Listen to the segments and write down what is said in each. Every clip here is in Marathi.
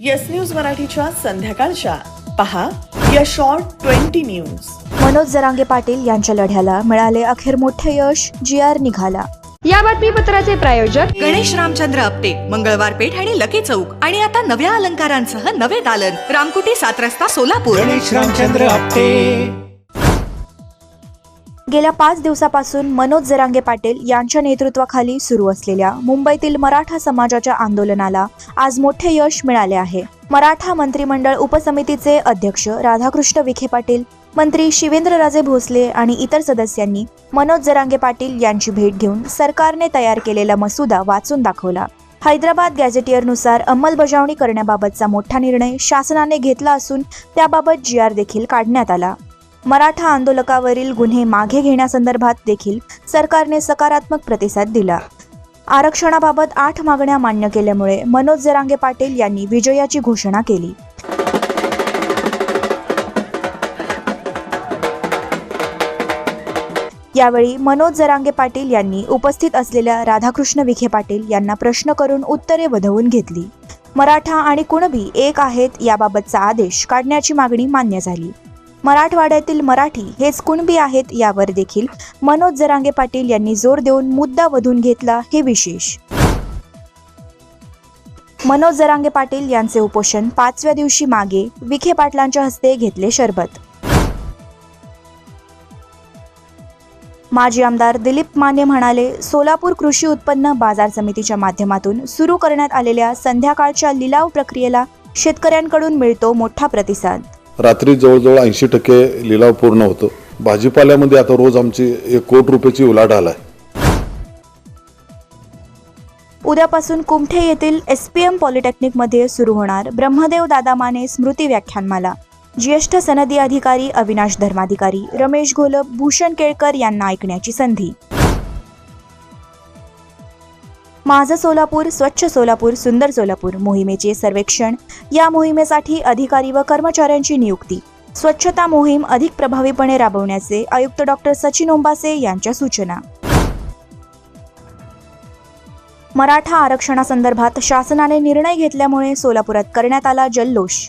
येस न्यूज मराठीच्या संध्याकाळच्या. पहा या short twenty news Manoj Jarange Patil यांच्या लढ्याला मिळाले अखेर मोठे यश जी आर निघाला. या बातमीपत्राचे प्रायोजक गणेश रामचंद्र आपटे मंगळवार पेठ आणि लकी चौक. आणि आता नव्या अलंकारांसह नवे दालन. रामकुटी सात रस्ता सोलापूर. गणेश रामचंद्र आपटे. गेल्या पाच दिवसापासून मनोज जरांगे पाटील यांच्या नेतृत्वाखाली सुरू असलेल्या मुंबईतील मराठा समाजाच्या आंदोलनाला आज मोठे यश मिळाले आहे. मराठा मंत्रिमंडळ उपसमितीचे अध्यक्ष राधाकृष्ण विखे पाटील मंत्री शिवेंद्रराजे भोसले आणि इतर सदस्यांनी मनोज जरांगे पाटील यांची भेट घेऊन सरकारने तयार केलेला मसुदा वाचून दाखवला. हैदराबाद गॅझेटियरनुसार अंमलबजावणी करण्याबाबतचा मोठा निर्णय शासनाने घेतला असून त्याबाबत जी आर देखील काढण्यात आला. मराठा आंदोलकावरील गुन्हे मागे घेण्यासंदर्भात देखील सरकारने सकारात्मक प्रतिसाद दिला. आरक्षणाबाबत आठ मागण्या मान्य केल्यामुळे मनोज जरांगे पाटील यांनी विजयाची घोषणा केली. यावेळी मनोज जरांगे पाटील यांनी उपस्थित असलेल्या राधाकृष्ण विखे पाटील यांना प्रश्न करून उत्तरे वधवून घेतली. मराठा आणि कुणबी एक आहेत याबाबतचा आदेश काढण्याची मागणी मान्य झाली. मराठवाड्यातील मराठी हेच कुणबी आहेत यावर देखील मनोज जरांगे पाटील यांनी जोर देऊन मुद्दा वधून घेतला हे विशेष. मनोज जरांगे पाटील यांचे उपोषण पाचव्या दिवशी मागे विखे पाटलांच्या हस्ते घेतले शरबत. माजी आमदार दिलीप माने म्हणाले सोलापूर कृषी उत्पन्न बाजार समितीच्या माध्यमातून सुरू करण्यात आलेल्या संध्याकाळच्या लिलाव प्रक्रियेला शेतकऱ्यांकडून मिळतो मोठा प्रतिसाद. रात्री जवळजवळ ऐंशी टक्के लिलाव पूर्ण होतो. भाजीपाल्यामध्ये आता रोज आमची एक कोट रुपयाची उलाढाल आहे. उद्यापासून कुमठे येथील एस पी एम पॉलिटेक्निकमध्ये सुरू होणार ब्रह्मदेव दादा माने स्मृती व्याख्यानमाला. ज्येष्ठ सनदी अधिकारी अविनाश धर्माधिकारी रमेश घोलप भूषण केळकर यांना ऐकण्याची संधी. माझं सोलापूर स्वच्छ सोलापूर सुंदर सोलापूर मोहिमेचे सर्वेक्षण. या मोहिमेसाठी अधिकारी व कर्मचाऱ्यांची नियुक्ती. स्वच्छता मोहीम अधिक प्रभावीपणे राबवण्याचे आयुक्त डॉक्टर सचिन ओंबासे यांच्या सूचना. मराठा आरक्षणासंदर्भात शासनाने निर्णय घेतल्यामुळे सोलापुरात करण्यात आला जल्लोष.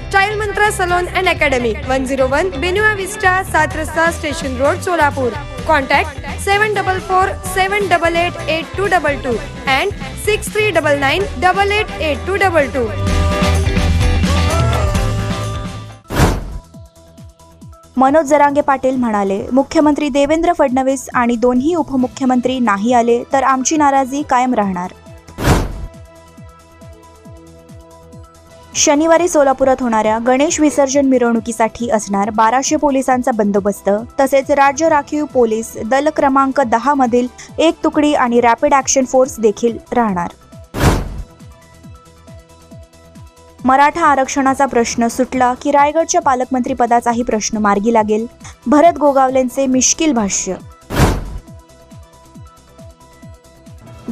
Style mantra salon and academy one zero one बेनुआ Vista Saat Rasta station road Solapur contact seven double four seven double eight eight two double two and six three double nine double eight eight two double two Manoj Jarange Patil म्हणाले मुख्यमंत्री देवेंद्र फडणवीस आणि दोन्ही उपमुख्यमंत्री नाही आले तर आमची नाराजी कायम राहणार. शनिवारी सोलापुरात होणाऱ्या गणेश विसर्जन मिरवणुकीसाठी असणार बाराशे पोलिसांचा बंदोबस्त तसेच राज्य राखीव पोलीस दल क्रमांक दहा मधील एक तुकडी आणि रॅपिड ॲक्शन फोर्स देखील राहणार. मराठा आरक्षणाचा प्रश्न सुटला की रायगडच्या पालकमंत्री पदाचाही प्रश्न मार्गी लागेल. भरत गोगावलेंचे मिश्किल भाष्य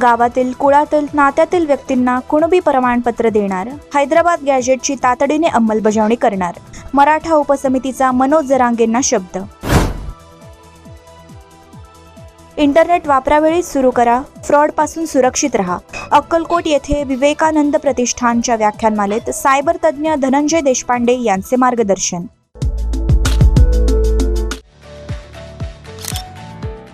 गावातील कुळातील नात्यातील व्यक्तींना कुणबी प्रमाणपत्र देणार? हैदराबाद गॅजेटची तातडीने अंमलबजावणी करणार? मराठा उपसमितीचा मनोज जरांगेंना शब्द. इंटरनेट वापरावेळी सुरू करा. फ्रॉडपासून सुरक्षित रहा. अक्कलकोट येथे विवेकानंद प्रतिष्ठानच्या व्याख्यानमालेत सायबर तज्ज्ञ धनंजय देशपांडे यांचे मार्गदर्शन.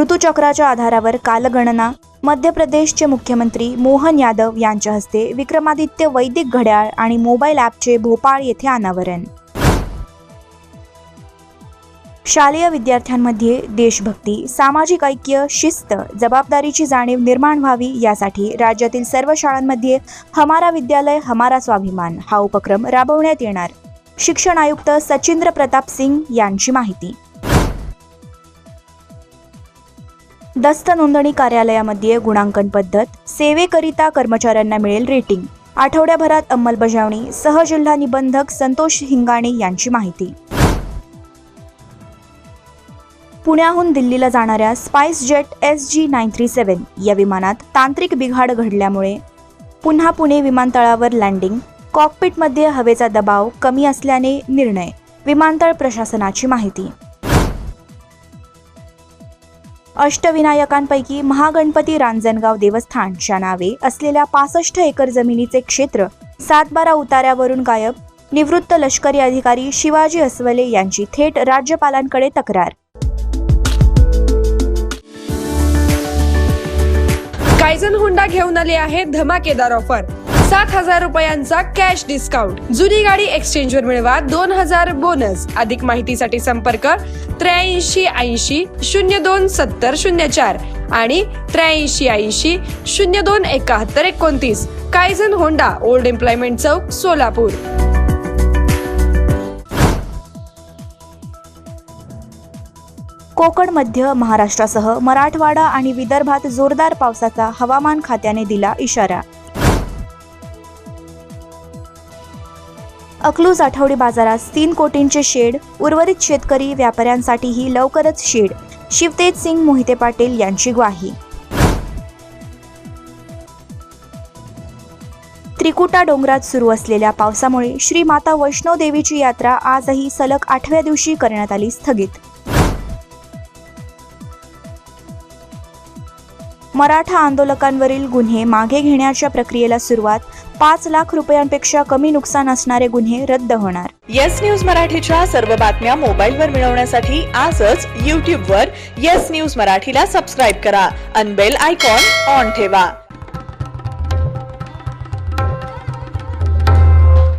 ऋतुचक्राच्या आधारावर कालगणना मध्य प्रदेशचे मुख्यमंत्री मोहन यादव यांच्या हस्ते विक्रमादित्य वैदिक घड्याळ आणि मोबाईल ॲपचे भोपाळ येथे अनावरण. शालेय विद्यार्थ्यांमध्ये देशभक्ती सामाजिक ऐक्य शिस्त जबाबदारीची जाणीव निर्माण व्हावी यासाठी राज्यातील सर्व शाळांमध्ये हमारा विद्यालय हमारा स्वाभिमान हा उपक्रम राबवण्यात येणार. शिक्षण आयुक्त सचिंद्र प्रताप सिंग यांची माहिती. दस्त नोंदणी कार्यालयामध्ये गुणांकन पद्धत सेवेकरिता कर्मचाऱ्यांना मिळेल रेटिंग. आठवड्याभरात अंमलबजावणी सहजिल्हा निबंधक संतोष हिंगाणे यांची माहिती. पुण्याहून दिल्लीला जाणाऱ्या SpiceJet S G nine three seven या विमानात तांत्रिक बिघाड घडल्यामुळे पुन्हा पुणे विमानतळावर लँडिंग कॉकपिटमध्ये हवेचा दबाव कमी असल्याने निर्णय विमानतळ प्रशासनाची माहिती. अष्टविनायकांपैकी महागणपती रांजणगाव देवस्थानच्या नावे असलेल्या पासष्ट एकर जमिनीचे क्षेत्र सातबारा उतार्यावरून गायब निवृत्त लष्करी अधिकारी शिवाजी अस्वले यांची थेट राज्यपालांकडे तक्रार. कायझन होंडा घेऊन आले आहे धमाकेदार ऑफर सात हजार रुपयांचा कॅश डिस्काउंट जुनी गाडी एक्सचेंज वर मिळवा दोन हजार बोनस अधिक माहितीसाठी संपर्क त्र्याऐंशी ऐंशी शून्य दोन सत्तर शून्य चार आणि त्र्याऐंशी ऐंशी शून्य दोन एकाहत्तर एकोणतीस. कायझन होंडा ओल्ड एम्प्लॉयमेंट चौक सोलापूर कोकण मध्य महाराष्ट्रासह मराठवाडा आणि विदर्भात जोरदार पावसाचा हवामान खात्याने दिला इशारा. अकलूज आठवडी बाजारात तीन कोटींचे शेड उर्वरित शेतकरी व्यापाऱ्यांसाठीही लवकरच शेड. शिवतेज सिंग मोहिते पाटील यांची ग्वाही. त्रिकुटा डोंगरात सुरू असलेल्या पावसामुळे श्री माता वैष्णोदेवीची यात्रा आजही सलग आठव्या दिवशी करण्यात आली स्थगित. मराठा आंदोलकांवरील गुन्हे मागे घेण्याच्या प्रक्रियेला सुरुवात पाच लाख रुपयांपेक्षा कमी नुकसान असणारे गुन्हे रद्द होणार. येस न्यूज मराठीच्या सर्व बातम्या मोबाईलवर मिळवण्यासाठी आजच यूट्यूबवर येस न्यूज मराठीला सबस्क्राईब करा. अनबेल आयकॉन ऑन ठेवा.